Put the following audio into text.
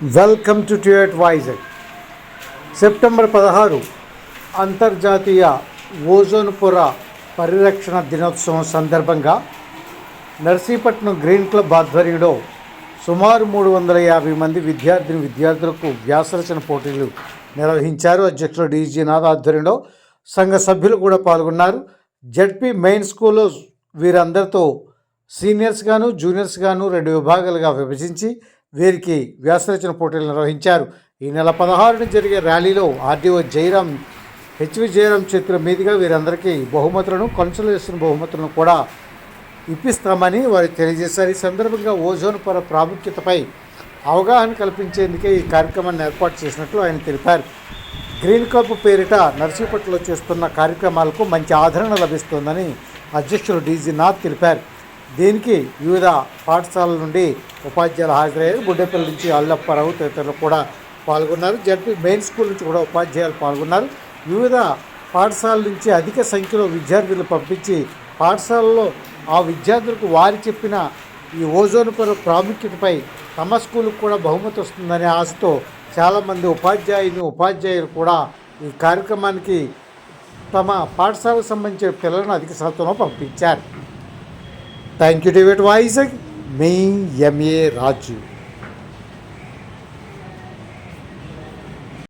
Welcome to ట్యూట్ Vizag September పదహారు అంతర్జాతీయ ఓజోన్ పొర పరిరక్షణ దినోత్సవం సందర్భంగా నర్సీపట్నం గ్రీన్ క్లబ్ ఆధ్వర్యంలో సుమారు మూడు వందల యాభై మంది విద్యార్థిని విద్యార్థులకు వ్యాసరచన పోటీలు నిర్వహించారు. అధ్యక్షుడు డీజీ నాథ్ ఆధ్వర్యంలో సంఘ సభ్యులు కూడా పాల్గొన్నారు. జడ్పీ మెయిన్ స్కూల్లో వీరందరితో సీనియర్స్ గాను జూనియర్స్ గాను రెండు విభాగాలుగా విభజించి వీరికి వ్యాసరచన పోటీలు నిర్వహించారు. ఈ నెల పదహారున జరిగే ర్యాలీలో ఆర్డీఓ జయరాం హెచ్వి జయరాం చేతుల మీదుగా వీరందరికీ బహుమతులను కన్సలేషన్ బహుమతులను కూడా ఇప్పిస్తామని వారు తెలియజేశారు. ఈ సందర్భంగా ఓజోన్ పొర ప్రాముఖ్యతపై అవగాహన కల్పించేందుకే ఈ కార్యక్రమాన్ని ఏర్పాటు చేసినట్లు ఆయన తెలిపారు. గ్రీన్ కప్ పేరిట నర్సీపట్లో చేస్తున్న కార్యక్రమాలకు మంచి ఆదరణ లభిస్తోందని అధ్యక్షుడు డీజీ నాథ్ తెలిపారు. దీనికి వివిధ పాఠశాలల నుండి ఉపాధ్యాయులు హాజరయ్యారు. గుడ్డెపల్లి నుంచి అల్లప్పారావు తదితరులు కూడా పాల్గొన్నారు. జడ్పీ మెయిన్ స్కూల్ నుంచి కూడా ఉపాధ్యాయులు పాల్గొన్నారు. వివిధ పాఠశాలల నుంచి అధిక సంఖ్యలో విద్యార్థులు పంపించి పాఠశాలలో ఆ విద్యార్థులకు వారి చెప్పిన ఈ ఓజోన్ పొర ప్రాముఖ్యతపై తమ స్కూల్కి కూడా బహుమతి వస్తుందనే ఆశతో చాలామంది ఉపాధ్యాయులు ఉపాధ్యాయులు కూడా ఈ కార్యక్రమానికి తమ పాఠశాలకు సంబంధించిన పిల్లలను అధిక శాతంలో పంపించారు. थैंक यू डेविड वाइज मी एम ए राजू